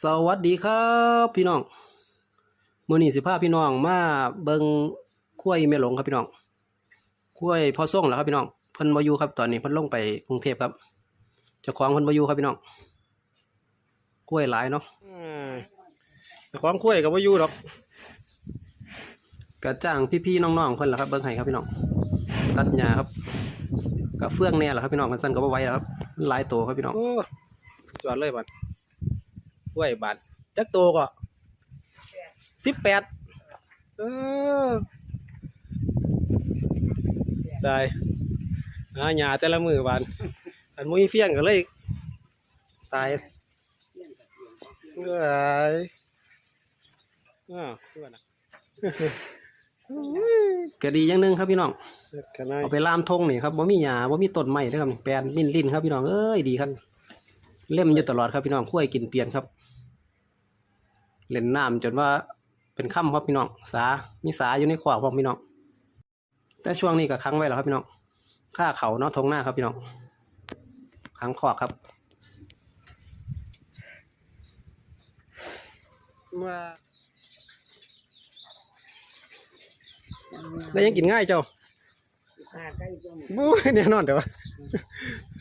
สวัสดีครับพี่น้องมื้อนี้สิพาพี่น้องมาเบิ่งกล้วยแม่หลงครับพี่น้องกล้วยพอส่งแล้วครับพี่น้องเพิ่นบ่อยู่ครับตอนนี้เพิ่นลงไปกรุงเทพครับเจ้าของเพิ่นบ่อยู่ครับพี่น้องกล้วยหลายเนาะเจ้าของกล้วยก็บ่อยู่ดอกก็จ้างพี่ๆน้องๆเพิ่นล่ะครับเบิ่งให้ครับพี่น้องตัดหญ้าครับก็เฟื่องแน่ล่ะครับพี่น้องมันสั่นก็บ่ไหวแล้วครับมันหลายโตครับพี่น้องโอ้จอดเลยบัด กล้วยบาทจักโตก็สิบแปดเออได้หาหยาแต่ละมือบานอันมุ้ยเฟี้ยงก็เลย ตายเอ้ยอ้าวเพื่อนอะก็ดีอย่างหนึงครับพี่น้อง เอาไปล่ามทงนี่ครับบ่มีหญ้าบ่มีต้นไม้เลยครับแปลนลิ้นลิ้นครับพี่น้องเอ้ยดีครับ เล่มอยู่ตลอดครับพี่น้องคุ้ยกินเปลี่ยนครับ เล่นน้ำจนว่าเป็นค่ำครับพี่น้องสามีสาอยู่ในขวากครับพี่น้องแต่ช่วงนี้ก็ค้างไว้แล้วครับพี่น้องค่าเขาเนาะทงหน้าครับพี่น้องค้างขวากครับมาแล้วยังกินง่ายเจ้าขาดได้จังบู๊แน่นอนแต่ว่า